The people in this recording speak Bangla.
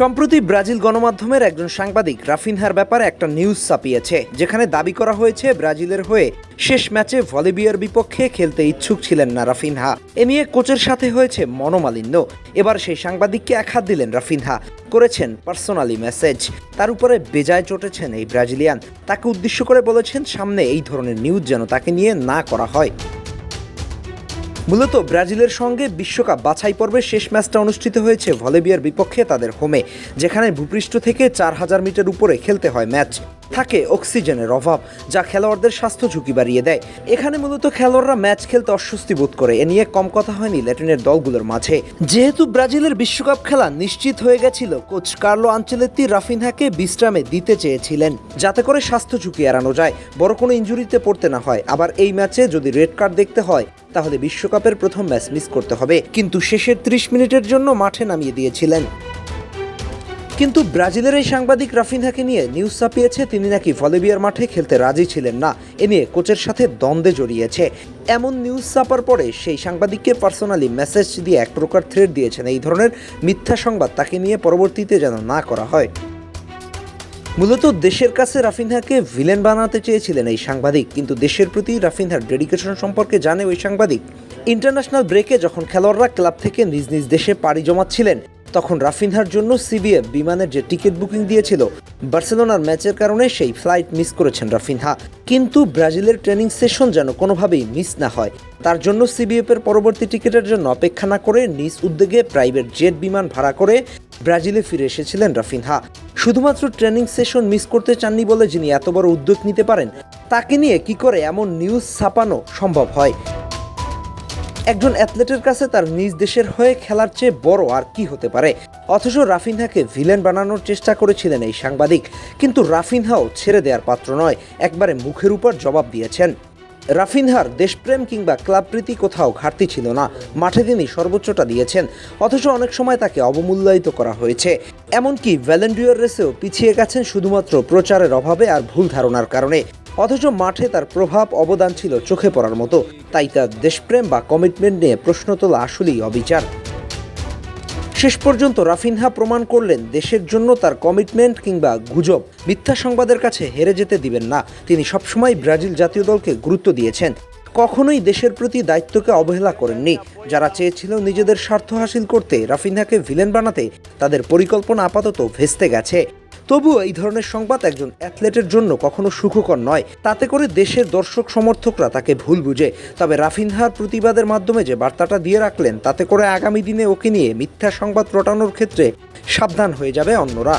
সম্প্রতি ব্রাজিল গণমাধ্যমের একজন সাংবাদিক রাফিনহার ব্যাপারে একটা নিউজ ছাপিয়েছে, যেখানে দাবি করা হয়েছে ব্রাজিলের হয়ে শেষ ম্যাচে ভলিবিয়ার বিপক্ষে খেলতে ইচ্ছুক ছিলেন না রাফিনহা। এ নিয়ে কোচের সাথে হয়েছে মনোমালিন্য। এবার সেই সাংবাদিককে এক হাত দিলেন রাফিনহা, করেছেন পার্সোনালি মেসেজ। তার উপরে বেজায় চটেছেন এই ব্রাজিলিয়ান। তাকে উদ্দেশ্য করে বলেছেন, সামনে এই ধরনের নিউজ যেন তাকে নিয়ে না করা হয়। মূলত ব্রাজিলের সঙ্গে বিশ্বকাপ বাছাই পর্বের শেষ ম্যাচটা অনুষ্ঠিত হয়েছে ভলেবিয়ার বিপক্ষে তাদের হোমে, যেখানে ভূপৃষ্ঠ থেকে চার হাজার মিটার উপরে খেলতে হয় ম্যাচ। থাকে অক্সিজেনের অভাব, যা খেলোয়াড়দের স্বাস্থ্য ঝুঁকি বাড়িয়ে দেয়। এখানে মূলত খেলোয়াড়রা ম্যাচ খেলতে অস্বস্তি বোধ করে, এ নিয়ে কম কথা হয়নি ল্যাটিনের দলগুলোর মাঝে। যেহেতু ব্রাজিলের বিশ্বকাপ খেলা নিশ্চিত হয়ে গেছিল, কোচ কার্লো আঞ্চেলেত্তি রাফিনহাকে বিশ্রামে দিতে চেয়েছিলেন, যাতে করে স্বাস্থ্য ঝুঁকি এড়ানো যায়। বড় কোনো ইঞ্জুরিতে পড়তে না হয়। আবার এই ম্যাচে যদি রেড কার্ড দেখতে হয়, তাহলে বিশ্বকাপের প্রথম ম্যাচ মিস করতে হবে। কিন্তু শেষের ত্রিশ মিনিটের জন্য মাঠে নামিয়ে দিয়েছিলেন। কিন্তু ব্রাজিলের এই সাংবাদিক রাফিনহাকে নিয়ে নিউজ ছাপিয়েছে, তিনি নাকি ভলেবিয়ার মাঠে খেলতে রাজি ছিলেন না। এ নিয়ে কোচের সাথে দ্বন্দ্বে জড়িয়েছে। এমন নিউজ ছাপার পরে সেই সাংবাদিককে পার্সোনালি মেসেজ দিয়ে এক প্রকার থ্রেড দিয়েছেন। এই ধরনের মিথ্যা সংবাদ তাকে নিয়ে পরবর্তীতে যেন না করা হয়। মূলত দেশের কাছে রাফিনহাকে ভিলেন বানাতে চেয়েছিলেন এই সাংবাদিক। কিন্তু দেশের প্রতি রাফিনহার ডেডিকেশন সম্পর্কে জানে ওই সাংবাদিক। ইন্টারন্যাশনাল ব্রেকে যখন খেলোয়াড়রা ক্লাব থেকে নিজ নিজ দেশে পাড়ি জমাচ্ছিলেন তখন রাফিনহার জন্য সিবিএফ বিমানের যে টিকিট বুকিং দিয়েছিল, বার্সেলোনার ম্যাচের কারণে সেই ফ্লাইট মিস করেছেন রাফিনহা। কিন্তু ব্রাজিলের ট্রেনিং সেশন যেন কোনোভাবেই মিস না হয়। তার জন্য সিবিএফ এর পরবর্তী টিকিটের জন্য অপেক্ষা না করে নিজ উদ্যোগে প্রাইভেট জেট বিমান ভাড়া করে ব্রাজিলে ফিরে এসেছিলেন রাফিনহা। শুধুমাত্র ট্রেনিং সেশন মিস করতে চাননি বলে যিনি এত বড় উদ্যোগ নিতে পারেন, তাকে নিয়ে কি করে এমন নিউজ ছাপানো সম্ভব হয়? একজন অ্যাথলেটের কাছে তার নিজ দেশের হয়ে খেলার চেয়ে বড় আর কি হতে পারে? অথচ রাফিনহাকে ভিলেন বানানোর চেষ্টা করেছিলেন এই সাংবাদিক। কিন্তু রাফিনহাও ছেড়ে দেওয়ার পাত্র নয়, একবারে মুখের উপর জবাব দিয়েছেন। রাফিনহার দেশপ্রেম কিংবা ক্লাবপ্রীতি কোথাও ঘাটতি ছিল না, মাঠে তিনি সর্বোচ্চটা দিয়েছেন। অথচ অনেক সময় তাকে অবমূল্যায়িত করা হয়েছে। এমনকি ভ্যালেন্ডিয়ার রেসেও পিছিয়ে গেছেন শুধুমাত্র প্রচারের অভাবে আর ভুল ধারণার কারণে। অথচ মাঠে তার প্রভাব অবদান ছিল চোখে পড়ার মতো। তাই তার দেশপ্রেম বা কমিটমেন্ট নিয়ে প্রশ্ন তোলা আসলেই অবিচার। শেষ পর্যন্ত রাফিনহা প্রমাণ করলেন, দেশের জন্য তার কমিটমেন্ট কিংবা গুজব মিথ্যা সংবাদের কাছে হেরে যেতে দিবেন না। তিনি সবসময় ব্রাজিল জাতীয় দলকে গুরুত্ব দিয়েছেন। কখনোই দেশের প্রতি দায়িত্বকে অবহেলা করেননি। যারা চেয়েছিল নিজেদের স্বার্থ হাসিল করতে রাফিনহাকে ভিলেন বানাতে, তাদের পরিকল্পনা আপাতত ভেস্তে গেছে। তবুও এই ধরনের সংবাদ একজন অ্যাথলেটের জন্য কখনো সুখকর নয়। তাতে করে দেশের দর্শক সমর্থকরা তাকে ভুল বুঝে। তবে রাফিনহার প্রতিবাদের মাধ্যমে যে বার্তাটা দিয়ে রাখলেন, তাতে করে আগামী দিনে ওকে নিয়ে মিথ্যা সংবাদ রটানোর ক্ষেত্রে সাবধান হয়ে যাবে অন্যরা।